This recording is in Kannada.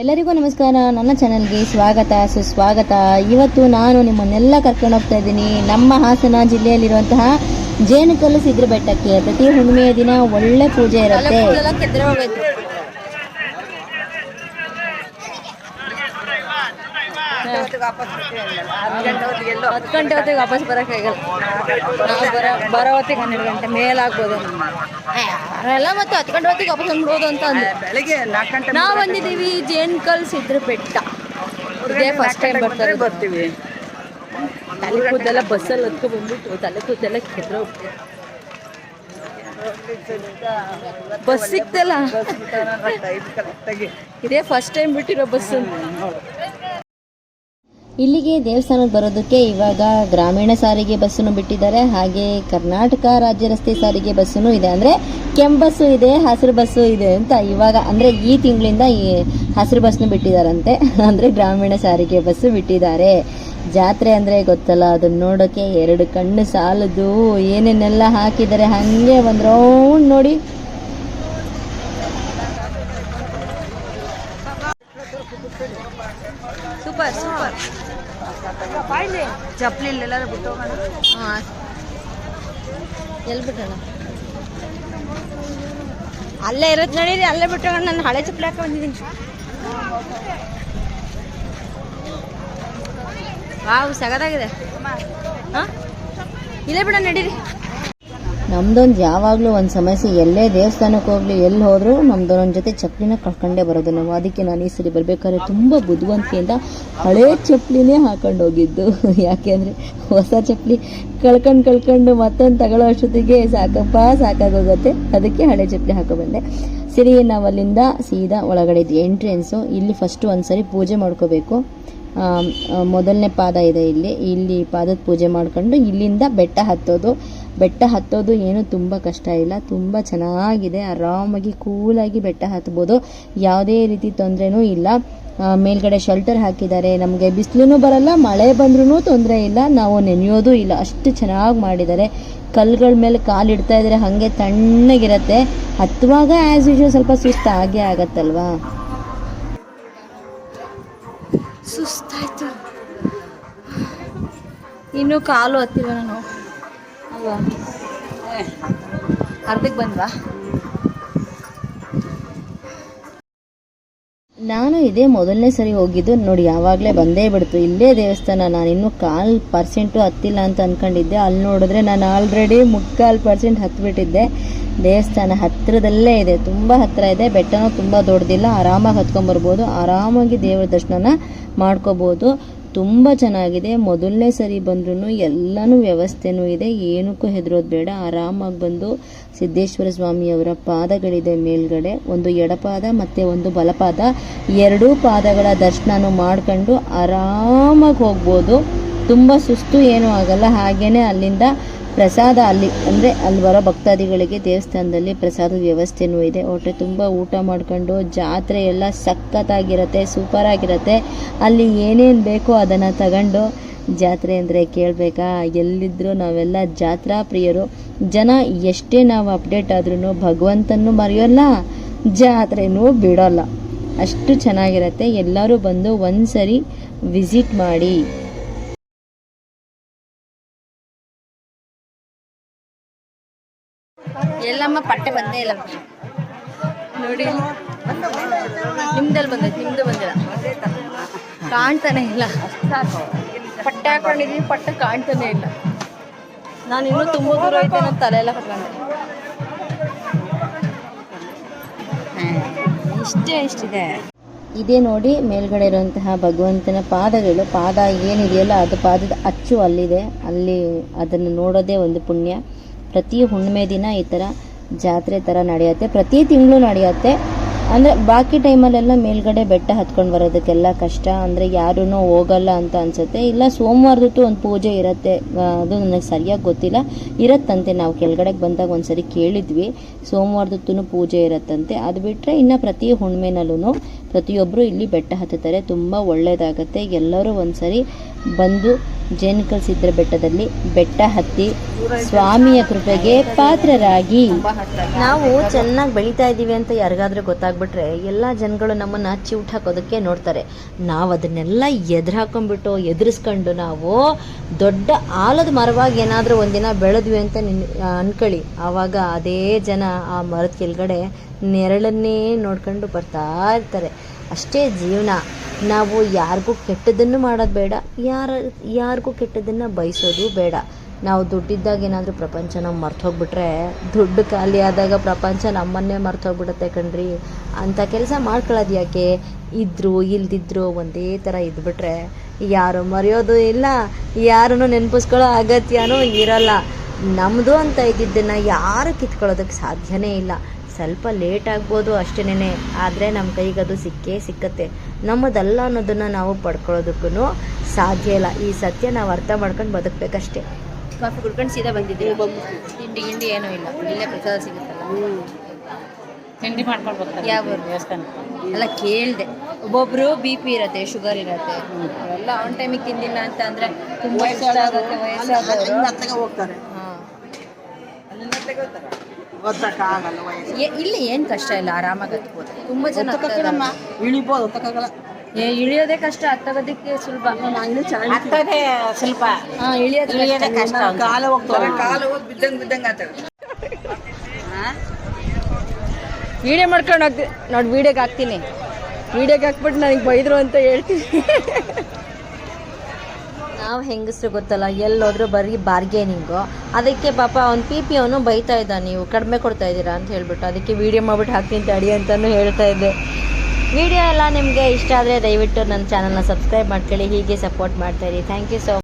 ಎಲ್ಲರಿಗೂ ನಮಸ್ಕಾರ. ನನ್ನ ಚಾನಲ್ಗೆ ಸ್ವಾಗತ, ಸುಸ್ವಾಗತ. ಇವತ್ತು ನಾನು ನಿಮ್ಮನ್ನೆಲ್ಲ ಕರ್ಕೊಂಡು ಹೋಗ್ತಾ ಇದ್ದೀನಿ. ನಮ್ಮ ಹಾಸನ ಜಿಲ್ಲೆಯಲ್ಲಿರುವಂತಹ ಜೇನುಕಲ್ಲು ಸಿದ್ರ ಬೆಟ್ಟಕ್ಕೆ ಪ್ರತಿ ಹುಣ್ಣಿಮೆಯ ದಿನ ಒಳ್ಳೆ ಪೂಜೆ ಇರುತ್ತೆ. ಹತ್ತು ಗಂಟೆ ಹೊತ್ತಿಗೆ ವಾಪಸ್ ಬರೋಕ್ಕಾಗಲ್ಲ ನಾವು ಬರೋ ಬರೋ ಹೊತ್ತಿಗೆ ಹನ್ನೆರಡು ಗಂಟೆ ಮೇಲಾಗ್ಬೋದು. ಎಲ್ಲ ಮತ್ತೆ ಹತ್ತು ಗಂಟೆ ಹೊತ್ತಿಗೆ ವಾಪಸ್ ಬಂದ್ಬಿಡೋದು ಅಂತ ಅಂದ್ರೆ. ಬೆಳಿಗ್ಗೆ ನಾಲ್ಕು ಗಂಟೆ ನಾವು ಬಂದಿದ್ದೀವಿ ಜೇನ್ಕಲ್ ಸಿದ್ರ ಬೆಟ್ಟ ಇದೇ ಫಸ್ಟ್ ಟೈಮ್ ಬರ್ತಾರೆ. ಬರ್ತೀವಿ. ತಲೆ ಕೂದೆಲ್ಲ ಬಸ್ಸಲ್ಲಿ ಹತ್ಕೊ ಬಂದ್ಬಿಟ್ಟು ತಲೆ ಕೂದೆಲ್ಲ ಕೆದ್ರ ಬಸ್ ಸಿಕ್ತಲ್ಲ? ಇದೇ ಫಸ್ಟ್ ಟೈಮ್ ಬಿಟ್ಟಿರೋ ಬಸ್ ಇಲ್ಲಿಗೆ ದೇವಸ್ಥಾನಕ್ಕೆ ಬರೋದಕ್ಕೆ ಇವಾಗ ಗ್ರಾಮೀಣ ಸಾರಿಗೆ ಬಸ್ಸನ್ನು ಬಿಟ್ಟಿದ್ದಾರೆ. ಹಾಗೆ ಕರ್ನಾಟಕ ರಾಜ್ಯ ರಸ್ತೆ ಸಾರಿಗೆ ಬಸ್ಸನ್ನು ಇದೆ. ಅಂದರೆ ಕೆಂಪು ಬಸ್ಸು ಇದೆ, ಹಸಿರು ಬಸ್ಸು ಇದೆ ಅಂತ ಇವಾಗ, ಅಂದರೆ ಈ ತಿಂಗಳಿಂದ ಈ ಹಸಿರು ಬಸ್ನು ಬಿಟ್ಟಿದ್ದಾರಂತೆ. ಅಂದರೆ ಗ್ರಾಮೀಣ ಸಾರಿಗೆ ಬಸ್ಸು ಬಿಟ್ಟಿದ್ದಾರೆ. ಜಾತ್ರೆ ಅಂದರೆ ಗೊತ್ತಲ್ಲ, ಅದನ್ನು ನೋಡೋಕ್ಕೆ ಎರಡು ಕಣ್ಣು ಸಾಲದು. ಏನೇನೆಲ್ಲ ಹಾಕಿದ್ದಾರೆ, ಹಾಗೆ ಒಂದು ರೌಂಡ್ ನೋಡಿ. ಸೂಪರ್ ಸೂಪರ್ ಚಪ್ಪಲಿ ಎಲ್ಲರೂ ಬಿಟ್ಟು ಹೋಗೋಣ. ಹಾಂ. ಎಲ್ಲಿ ಬಿಟ್ಟಣ ಅಲ್ಲೇ ಇರೋದು ನಡೀರಿ ಅಲ್ಲೇ ಬಿಟ್ಟು ಹೋಗೋಣ. ನಾನು ಹಳೆ ಚಪ್ಪಲಿ ಹಾಕ ಬಂದಿದ್ದೀನಿ. ವಾವ್ ಸಗದಾಗಿದೆ. ಹಾಂ? ಇಲ್ಲೇ ಬಿಡ ನಡೀರಿ. ನಮ್ದೊಂದು ಯಾವಾಗಲೂ ಒಂದು ಸಮಸ್ಯೆ, ಎಲ್ಲೇ ದೇವಸ್ಥಾನಕ್ಕೆ ಹೋಗ್ಲಿ, ಎಲ್ಲಿ ಹೋದರೂ ನಮ್ದೊಂದು ಜೊತೆ ಚಪ್ಪಲಿನ ಕಳ್ಕೊಂಡೇ ಬರೋದು. ನಾವು ಅದಕ್ಕೆ ನಾನು ಈ ಸರಿ ಬರ್ಬೇಕಾದ್ರೆ ತುಂಬ ಬುದ್ಧಿವಂತಿಕೆಯಿಂದ ಹಳೆ ಚಪ್ಪಲಿನೇ ಹಾಕೊಂಡು ಹೋಗಿದ್ದು. ಯಾಕೆ ಅಂದರೆ ಹೊಸ ಚಪ್ಪಲಿ ಕಳ್ಕೊಂಡು ಕಳ್ಕೊಂಡು ಮತ್ತೊಂದು ತಗೊಳ್ಳೋ ಅಷ್ಟೊತ್ತಿಗೆ ಸಾಕಪ್ಪ, ಸಾಕಾಗೋಗುತ್ತೆ. ಅದಕ್ಕೆ ಹಳೆ ಚಪ್ಪಲಿ ಹಾಕೋ ಬಂದೆ ಸರಿ ನಾವು ಅಲ್ಲಿಂದ ಸೀದಾ ಒಳಗಡೆ ಎಂಟ್ರೆನ್ಸು ಇಲ್ಲಿ ಫಸ್ಟು ಒಂದು ಸರಿ ಪೂಜೆ ಮಾಡ್ಕೋಬೇಕು. ಮೊದಲನೇ ಪಾದ ಇದೆ ಇಲ್ಲಿ. ಇಲ್ಲಿ ಪಾದದ ಪೂಜೆ ಮಾಡ್ಕೊಂಡು ಇಲ್ಲಿಂದ ಬೆಟ್ಟ ಹತ್ತೋದು. ಬೆಟ್ಟ ಹತ್ತೋದು ಏನು ತುಂಬ ಕಷ್ಟ ಇಲ್ಲ. ತುಂಬ ಚೆನ್ನಾಗಿದೆ. ಆರಾಮಾಗಿ ಕೂಲಾಗಿ ಬೆಟ್ಟ ಹತ್ಬೋದು. ಯಾವುದೇ ರೀತಿ ತೊಂದರೆನೂ ಇಲ್ಲ. ಮೇಲ್ಗಡೆ ಶೆಲ್ಟರ್ ಹಾಕಿದ್ದಾರೆ. ನಮಗೆ ಬಿಸಿಲೂ ಬರಲ್ಲ, ಮಳೆ ಬಂದ್ರೂ ತೊಂದರೆ ಇಲ್ಲ. ನಾವು ನೆನೆಯೋದು ಇಲ್ಲ. ಅಷ್ಟು ಚೆನ್ನಾಗಿ ಮಾಡಿದ್ದಾರೆ. ಕಲ್ಲುಗಳ ಮೇಲೆ ಕಾಲಿಡ್ತಾ ಇದ್ರೆ ಹಾಗೆ ತಣ್ಣಗಿರುತ್ತೆ. ಹತ್ತುವಾಗ ಆ್ಯಸ್ ಯೂಶುವಲ್ ಸ್ವಲ್ಪ ಸುಸ್ತು ಆಗೇ ಆಗತ್ತಲ್ವಾ? ಇನ್ನು ಕಾಲು ಹತ್ತಿಲ್ಲ ನಾನು. ಅಲ್ವಾ ಅರ್ಧಕ್ಕೆ ಬಂದ್ವಾ? ನಾನು ಇದೇ ಮೊದಲನೇ ಸರಿ ಹೋಗಿದ್ದು. ನೋಡಿ, ಯಾವಾಗಲೇ ಬಂದೇ ಬಿಡ್ತು. ಇಲ್ಲೇ ದೇವಸ್ಥಾನ. ನಾನು ಇನ್ನೂ ಕಾಲು ಪರ್ಸೆಂಟು ಹತ್ತಿಲ್ಲ ಅಂತ ಅಂದ್ಕೊಂಡಿದ್ದೆ ಅಲ್ಲಿ ನೋಡಿದ್ರೆ ನಾನು ಆಲ್ರೆಡಿ ಮುಕ್ಕಾಲು ಪರ್ಸೆಂಟ್ ಹತ್ಬಿಟ್ಟಿದ್ದೆ. ದೇವಸ್ಥಾನ ಹತ್ತಿರದಲ್ಲೇ ಇದೆ. ತುಂಬ ಹತ್ತಿರ ಇದೆ. ಬೆಟ್ಟನೂ ತುಂಬ ದೊಡ್ಡದಿಲ್ಲ. ಆರಾಮಾಗಿ ಹತ್ಕೊಂಬರ್ಬೋದು ಆರಾಮಾಗಿ ದೇವರ ದರ್ಶನನ ಮಾಡ್ಕೋಬೋದು. ತುಂಬ ಚೆನ್ನಾಗಿದೆ. ಮೊದಲನೇ ಸರಿ ಬಂದ್ರೂ ಎಲ್ಲನೂ ವ್ಯವಸ್ಥೆನೂ ಇದೆ. ಏನಕ್ಕೂ ಹೆದರೋದು ಬೇಡ. ಆರಾಮಾಗಿ ಬಂದು ಸಿದ್ದೇಶ್ವರ ಸ್ವಾಮಿಯವರ ಪಾದಗಳಿದೆ ಮೇಲ್ಗಡೆ. ಒಂದು ಎಡಪಾದ ಮತ್ತು ಒಂದು ಬಲಪಾದ. ಎರಡೂ ಪಾದಗಳ ದರ್ಶನನೂ ಮಾಡ್ಕೊಂಡು ಆರಾಮಾಗಿ ಹೋಗ್ಬೋದು. ತುಂಬ ಸುಸ್ತು ಏನೂ ಆಗಲ್ಲ. ಹಾಗೇನೆ ಅಲ್ಲಿಂದ ಪ್ರಸಾದ ಅಲ್ಲಿ, ಅಂದರೆ ಅಲ್ಲಿ ಬರೋ ಭಕ್ತಾದಿಗಳಿಗೆ ದೇವಸ್ಥಾನದಲ್ಲಿ ಪ್ರಸಾದದ ವ್ಯವಸ್ಥೆನೂ ಇದೆ. ಹೊಟ್ಟೆ ತುಂಬ ಊಟ ಮಾಡ್ಕೊಂಡು ಜಾತ್ರೆ ಎಲ್ಲ ಸಖತ್ತಾಗಿರುತ್ತೆ, ಸೂಪರಾಗಿರುತ್ತೆ. ಅಲ್ಲಿ ಏನೇನು ಬೇಕೋ ಅದನ್ನು ತಗೊಂಡು ಜಾತ್ರೆ ಅಂದರೆ ಕೇಳಬೇಕಾ? ಎಲ್ಲಿದ್ದರೂ ನಾವೆಲ್ಲ ಜಾತ್ರಾ ಪ್ರಿಯರು. ಜನ ಎಷ್ಟೇ ನಾವು ಅಪ್ಡೇಟ್ ಆದ್ರೂ ಭಗವಂತನೂ ಮರೆಯೋಲ್ಲ, ಜಾತ್ರೆನೂ ಬಿಡೋಲ್ಲ. ಅಷ್ಟು ಚೆನ್ನಾಗಿರುತ್ತೆ. ಎಲ್ಲರೂ ಬಂದು ಒಂದ್ಸರಿ ವಿಸಿಟ್ ಮಾಡಿ. ಎಲ್ಲಮ್ಮ ಪಟ್ಟೆ ಬಂದೇ ಇಲ್ಲ. ನೋಡಿ, ನಿಮ್ದಲ್ಲಿ ಬಂದೈತೆ? ನಿಮ್ದು ಬಂದಿಲ್ಲ. ಕಾಣ್ತಾನೆ ಇಲ್ಲ. ಪಟ್ಟೆ ಹಾಕೊಂಡಿದೀವಿ, ಪಟ್ಟೆ ಕಾಣ್ತಾನೆ ಇಲ್ಲ. ನಾನು ಇನ್ನೂ ತುಂಬ ದೂರ ಐತೆ ನನ್ನ ತಲೆ ಎಲ್ಲ ಹಾಕೊಂಡೆ ಇಷ್ಟೇ ಇಷ್ಟಿದೆ. ಇದೇ ನೋಡಿ ಮೇಲ್ಗಡೆ ಇರುವಂತಹ ಭಗವಂತನ ಪಾದಗಳು. ಪಾದ ಏನಿದೆಯಲ್ಲ, ಅದು ಪಾದದ ಅಚ್ಚು ಅಲ್ಲಿದೆ. ಅಲ್ಲಿ ಅದನ್ನು ನೋಡೋದೇ ಒಂದು ಪುಣ್ಯ. ಪ್ರತಿ ಹುಣ್ಣಿಮೆ ದಿನ ಈ ಥರ ಜಾತ್ರೆ ಥರ ನಡೆಯುತ್ತೆ. ಪ್ರತಿ ತಿಂಗಳು ನಡೆಯುತ್ತೆ. ಅಂದರೆ ಬಾಕಿ ಟೈಮಲ್ಲೆಲ್ಲ ಮೇಲ್ಗಡೆ ಬೆಟ್ಟ ಹತ್ಕೊಂಡು ಬರೋದಕ್ಕೆಲ್ಲ ಕಷ್ಟ. ಅಂದರೆ ಯಾರೂ ಹೋಗಲ್ಲ ಅಂತ ಅನಿಸುತ್ತೆ. ಇಲ್ಲ ಸೋಮವಾರದತ್ತು ಒಂದು ಪೂಜೆ ಇರುತ್ತೆ. ಅದು ನನಗೆ ಸರಿಯಾಗಿ ಗೊತ್ತಿಲ್ಲ. ಇರತ್ತಂತೆ. ನಾವು ಕೆಳಗಡೆಗೆ ಬಂದಾಗ ಒಂದ್ಸರಿ ಕೇಳಿದ್ವಿ. ಸೋಮವಾರದತ್ತೂ ಪೂಜೆ ಇರತ್ತಂತೆ. ಅದು ಬಿಟ್ಟರೆ ಇನ್ನು ಪ್ರತಿ ಹುಣ್ಣಿಮೆನಲ್ಲೂ ಪ್ರತಿಯೊಬ್ಬರು ಇಲ್ಲಿ ಬೆಟ್ಟ ಹತ್ತುತ್ತಾರೆ. ತುಂಬ ಒಳ್ಳೆಯದಾಗತ್ತೆ ಎಲ್ಲರೂ ಒಂದ್ಸರಿ ಬಂದು ಜೇನುಕಲ್ ಸಿದ್ರ ಬೆಟ್ಟದಲ್ಲಿ ಬೆಟ್ಟ ಹತ್ತಿ ಸ್ವಾಮಿಯ ಕೃಪೆಗೆ ಪಾತ್ರರಾಗಿ. ನಾವು ಚೆನ್ನಾಗಿ ಬೆಳೀತಾ ಇದ್ದೀವಿ ಅಂತ ಯಾರಿಗಾದ್ರೂ ಗೊತ್ತಾಗ್ಬಿಟ್ರೆ ಎಲ್ಲ ಜನಗಳು ನಮ್ಮನ್ನ ಚಿವುಟ್ ಹಾಕೋದಕ್ಕೆ ನೋಡ್ತಾರೆ. ನಾವು ಅದನ್ನೆಲ್ಲ ಎದುರು ಹಾಕೊಂಡ್ಬಿಟ್ಟು ಎದುರಿಸ್ಕೊಂಡು ನಾವು ದೊಡ್ಡ ಆಲದ ಮರವಾಗಿ ಏನಾದರೂ ಒಂದಿನ ಬೆಳೆದ್ವಿ ಅಂತ ಅನ್ಕೊಳ್ಳಿ. ಆವಾಗ ಅದೇ ಜನ ಆ ಮರದ ಕೆಳಗಡೆ ನೆರಳನ್ನೇ ನೋಡ್ಕೊಂಡು ಬರ್ತಾ ಇರ್ತಾರೆ. ಅಷ್ಟೇ ಜೀವನ. ನಾವು ಯಾರಿಗೂ ಕೆಟ್ಟದನ್ನು ಮಾಡೋದು ಬೇಡ. ಯಾರ, ಯಾರಿಗೂ ಕೆಟ್ಟದನ್ನು ಬಯಸೋದು ಬೇಡ. ನಾವು ದುಡ್ಡಿದ್ದಾಗ ಏನಾದರೂ ಪ್ರಪಂಚನ ಮರ್ತೋಗ್ಬಿಟ್ರೆ ದುಡ್ಡು ಖಾಲಿ ಆದಾಗ ಪ್ರಪಂಚ ನಮ್ಮನ್ನೇ ಮರ್ತೋಗ್ಬಿಡುತ್ತೆ ಕಣ್ರಿ. ಅಂಥ ಕೆಲಸ ಮಾಡ್ಕೊಳ್ಳೋದು ಯಾಕೆ? ಇದ್ರು, ಇಲ್ದಿದ್ರು ಒಂದೇ ಥರ ಇದ್ಬಿಟ್ರೆ ಯಾರು ಮರೆಯೋದು ಇಲ್ಲ, ಯಾರನ್ನು ನೆನಪಿಸ್ಕೊಳ್ಳೋ ಅಗತ್ಯನೂ ಇರಲ್ಲ. ನಮ್ಮದು ಅಂತ ಇದ್ದಿದ್ದನ್ನು ಯಾರು ಕಿತ್ಕೊಳ್ಳೋದಕ್ಕೆ ಸಾಧ್ಯನೇ ಇಲ್ಲ. ಸ್ವಲ್ಪ ಲೇಟ್ ಆಗ್ಬೋದು ಅಷ್ಟೇನೆ ಆದರೆ ನಮ್ಮ ಕೈಗೆ ಅದು ಸಿಕ್ಕೇ ಸಿಕ್ಕತ್ತೆ. ನಮ್ಮದಲ್ಲ ಅನ್ನೋದನ್ನು ನಾವು ಪಡ್ಕೊಳ್ಳೋದಕ್ಕೂ ಸಾಧ್ಯ ಇಲ್ಲ. ಈ ಸತ್ಯ ನಾವು ಅರ್ಥ ಮಾಡ್ಕೊಂಡು ಬದುಕಬೇಕಷ್ಟೇ. ಕಾಫಿ ಕುಡ್ಕೊಂಡು ಸೀದಾ ಬಂದಿದ್ದೀವಿ ತಿಂಡಿ ಗಿಂಡಿ ಏನೂ ಇಲ್ಲ. ಇಲ್ಲೇ ಪ್ರಸಾದ ಸಿಗುತ್ತಲ್ಲ. ತಿಂಡಿ ಮಾಡ್ಕೊಂಡು ಬರ್ತಾರೆ ಯಾವ? ದೇವಸ್ಥಾನ. ಎಲ್ಲ ಕೇಳಿದೆ. ಒಬ್ಬೊಬ್ರು ಬಿ ಪಿ ಇರತ್ತೆ ಶುಗರ್ ಇರತ್ತೆ. ಎಲ್ಲ ಆನ್ ಟೈಮಿಗೆ ತಿಂದಿಲ್ಲ ಅಂತ ಅಂದ್ರೆ ತುಂಬಾ ಇಷ್ಟ ಆಗುತ್ತೆ ವಯಸ್ಸಾಗುತ್ತೆ ಹೋಗ್ತಾರೆ. ಇಲ್ಲಿ ಏನ್ ಕಷ್ಟ ಇಲ್ಲ ಆರಾಮಾಗಿ ಹತ್ಬೋದು ತುಂಬಾ ಜನ ಒತ್ತಕ್ಕಾಗಲ್ಲಮ್ಮ ಇಳಿಬೋದು ಒತ್ತಕ್ಕಾಗಲ್ಲ ಏ, ಇಳಿಯೋದೇ ಕಷ್ಟ ಹತ್ತೋದಕ್ಕೆ ಸುಲಭ. ಹತ್ತದೇ ಸ್ವಲ್ಪ ಹಾ ಇಳಿಯೋದು ಇಳಿಯೋದೇ ಕಷ್ಟ ಕಾಲ ಹೋಗ್ತಾರೆ ಕಾಲ ಹೋಗಿ ಬಿದ್ದಂಗೆ ಬಿದ್ದಂಗೆ ಆಗ್ತವೆ ವಿಡಿಯೋ ಮಾಡ್ಕೊಂಡು ಹೋಗ್ತೀನಿ ನೋಡಿ ವೀಡಿಯೋಗೆ ಹಾಕ್ತೀನಿ. ವೀಡಿಯೋಗೆ ಹಾಕ್ಬಿಟ್ಟು ನನಗೆ ಬೈದ್ರು ಅಂತ ಹೇಳ್ತೀನಿ. ನಾವು ಹೆಂಗಸ್ರು ಗೊತ್ತಲ್ಲ, ಎಲ್ಲೋದ್ರೂ ಬರೀ ಬಾರ್ಗೇನಿಂಗು ಅದಕ್ಕೆ ಪಾಪ ಅವ್ನು ಪಿ ಪಿ ಅವನು ಬೈತಾ ಇದ್ದ ನೀವು ಕಡಿಮೆ ಕೊಡ್ತಾ ಇದ್ದೀರಾ ಅಂತ ಹೇಳ್ಬಿಟ್ಟು. ಅದಕ್ಕೆ ವಿಡಿಯೋ ಮಾಡ್ಬಿಟ್ಟು ಹಾಕ್ತೀನಿ ತಡಿ ಅಂತಲೂ ಹೇಳ್ತಾ ಇದ್ದೆ. ವಿಡಿಯೋ ಎಲ್ಲ ನಿಮಗೆ ಇಷ್ಟ ಆದರೆ ದಯವಿಟ್ಟು ನನ್ನ ಚಾನಲ್ನ ಸಬ್ಸ್ಕ್ರೈಬ್ ಮಾಡ್ಕೊಳ್ಳಿ, ಹೀಗೆ ಸಪೋರ್ಟ್ ಮಾಡ್ತಾಯಿರಿ ಥ್ಯಾಂಕ್ ಯು ಸೊ